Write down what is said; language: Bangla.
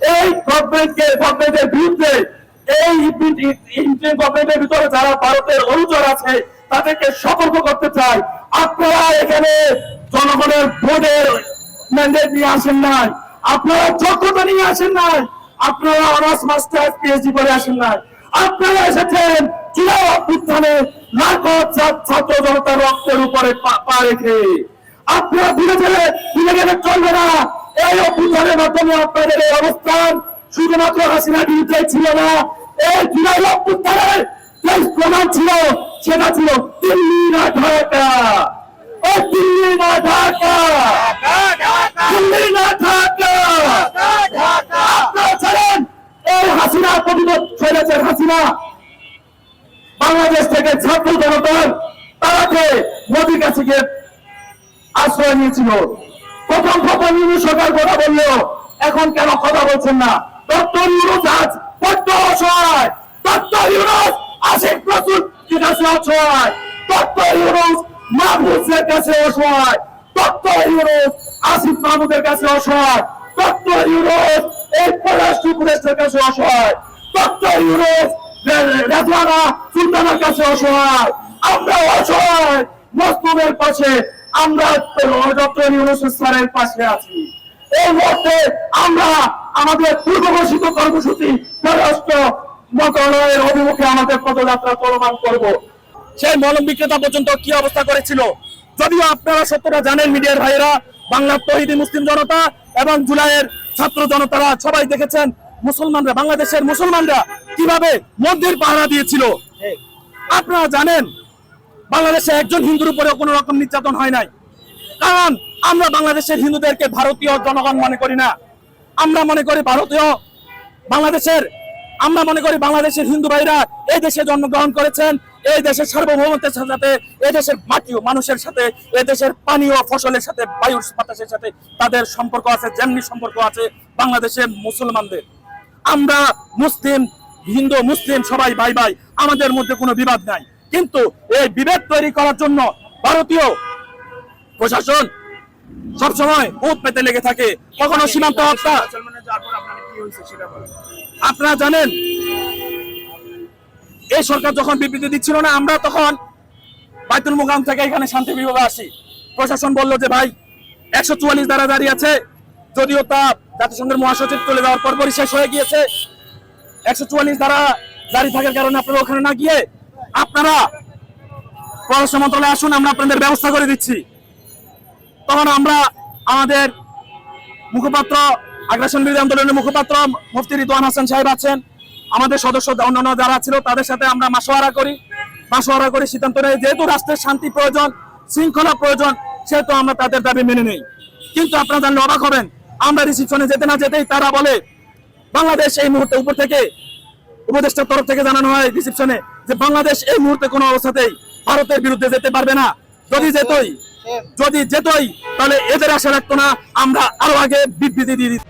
এই গভর্নমেন্টকে গভর্নমেন্টের বিরুদ্ধে, এই ইন্ডিয়ান গভর্নমেন্টের ভিতরে যারা ভারতের অনুচর আছে, তাদেরকে সতর্ক করতে চাই। আপনারা এখানে জনগণের ভোটের ম্যান্ডেট নিয়ে আসেন নাই। আপনারা যোগ্যতা নিয়ে আসেন নাই। আপনারা অনার্স মাস্টার পিএইচডি করে আসেন নাই। আপনারা এসেছেন চূড়াও অভ্যুত্থানে লাখো ছাত্র জনতার রক্তের উপরে পা- রেখে। আপনারা ধীরে ধীরে ধীরে ধীরে চলবে না। এই অভ্যুত্থানের মাধ্যমে আপনাদের এই অবস্থান শুধুমাত্র হাসিনা বিরুদ্ধে ছিল না, এই জুলাই অভ্যুত্থানের যে প্রমাণ ছিল, সেটা ছিল দিল্লি না ঢাকা আশ্রয় নিয়েছিল। প্রথম প্রথম ইউনুস সরকার কথা বলল। এখন কেন কথা বলছেন না? ডক্টর ইউনুস আজ বড্ড অসহায় ডক্টর ইউনুস আশিক প্রচুর কাছে অসহায় ডক্টর ইউনুস মাহবুবের কাছে অসহায়। ডক্টর ইউনুস আসিফ মাহমুদের কাছে অসহায়। ডক্টর ইউনুস এই পররাষ্ট্র উপদেষ্টার কাছে অসহায়। ডক্টর ইউনুস রাজওয়ানা সুলতানের কাছে অসহায়। আমরা অসহায়। মজলুমের পাশে আমরা ডক্টর ইউনুস স্যারের পাশে আছি। এই মুহূর্তে আমরা আমাদের পূর্ব ঘোষিত কর্মসূচি পররাষ্ট্র মন্ত্রণালয়ের অভিমুখে আমাদের পদযাত্রা চলমান করব। সেই মলম বিক্রেতা পর্যন্ত কি অবস্থা করেছিল? যদিও আপনারা সত্যটা জানেন, মিডিয়ার ভাইয়েরা, বাংলার তহিদি মুসলিম জনতা এবং জুলাইয়ের ছাত্র জনতারা সবাই দেখেছেন মুসলমানরা, বাংলাদেশের মুসলমানরা কীভাবে মন্দির পাহারা দিয়েছিল। আপনারা জানেন বাংলাদেশে একজন হিন্দুর উপরে কোনো রকম নির্যাতন হয় নাই। কারণ আমরা বাংলাদেশের হিন্দুদেরকে ভারতীয় জনগণ মনে করি না। আমরা মনে করি ভারতীয় বাংলাদেশের আমরা মনে করি বাংলাদেশের হিন্দু ভাইরা এই দেশে জন্মগ্রহণ করেছেন, এই দেশের সার্বভৌমত্বের সাথে এই দেশের মাটি ও মানুষের সাথে, এই দেশের পানি ও ফসলের সাথে বায়ুর বাতাসের সাথে তাদের সম্পর্ক আছে, যেমনি সম্পর্ক আছে বাংলাদেশের মুসলমানদের। আমরা মুসলিম, হিন্দু, মুসলিম সবাই ভাই ভাই, আমাদের মধ্যে কোনো বিবাদ নাই। কিন্তু এই বিভেদ তৈরি করার জন্য ভারতীয় প্রশাসন সবসময় বুথ পেতে লেগে থাকে। কখনো সীমান্ত হত্যা। আপনারা জানেন, এই সরকার যখন বিবৃতি দিচ্ছিল না, আমরা তখন বাইতুল মুকাম থেকে এখানে শান্তি বিভাগে আসি। প্রশাসন বলল যে, ভাই, একশো চুয়াল্লিশ দ্বারা দাঁড়িয়ে আছে। যদিও তা জাতিসংঘের মহাসচিব চলে যাওয়ার পরপরই শেষ হয়ে গিয়েছে। একশো চুয়াল্লিশ দ্বারা জারি থাকার কারণে আপনারা ওখানে না গিয়ে আপনারা পররাষ্ট্র মন্ত্রণালয়ে আসুন, আমরা আপনাদের ব্যবস্থা করে দিচ্ছি। তখন আমরা আমাদের মুখপাত্র, আগ্রাসন বিরোধী আন্দোলনের মুখপাত্র মুফতি রিদওয়ান হাসান সাহেব আছেন। আমাদের সদস্য অন্যান্য যারা ছিল, তাদের সাথে আমরা মাসোয়ারা করি। মাসোয়ারা করে সিদ্ধান্ত নেই, যেহেতু রাষ্ট্রের শান্তি প্রয়োজন, শৃঙ্খলা প্রয়োজন, সেহেতু আমরা তাদের দাবি মেনে নেই। কিন্তু আপনারা জানলে অবাক হবেন, আমরা রিসিপশনে যেতে না যেতেই তারা বলে, বাংলাদেশ এই মুহূর্তে উপর থেকে, উপদেষ্টার তরফ থেকে জানানো হয় রিসিপশনে যে বাংলাদেশ এই মুহূর্তে কোনো অবস্থাতেই ভারতের বিরুদ্ধে যেতে পারবে না। যদি যেতই যদি যেতই তাহলে এদের আশা রাখতো না আমরা আরও আগে বিবৃতি দিয়ে দিতাম।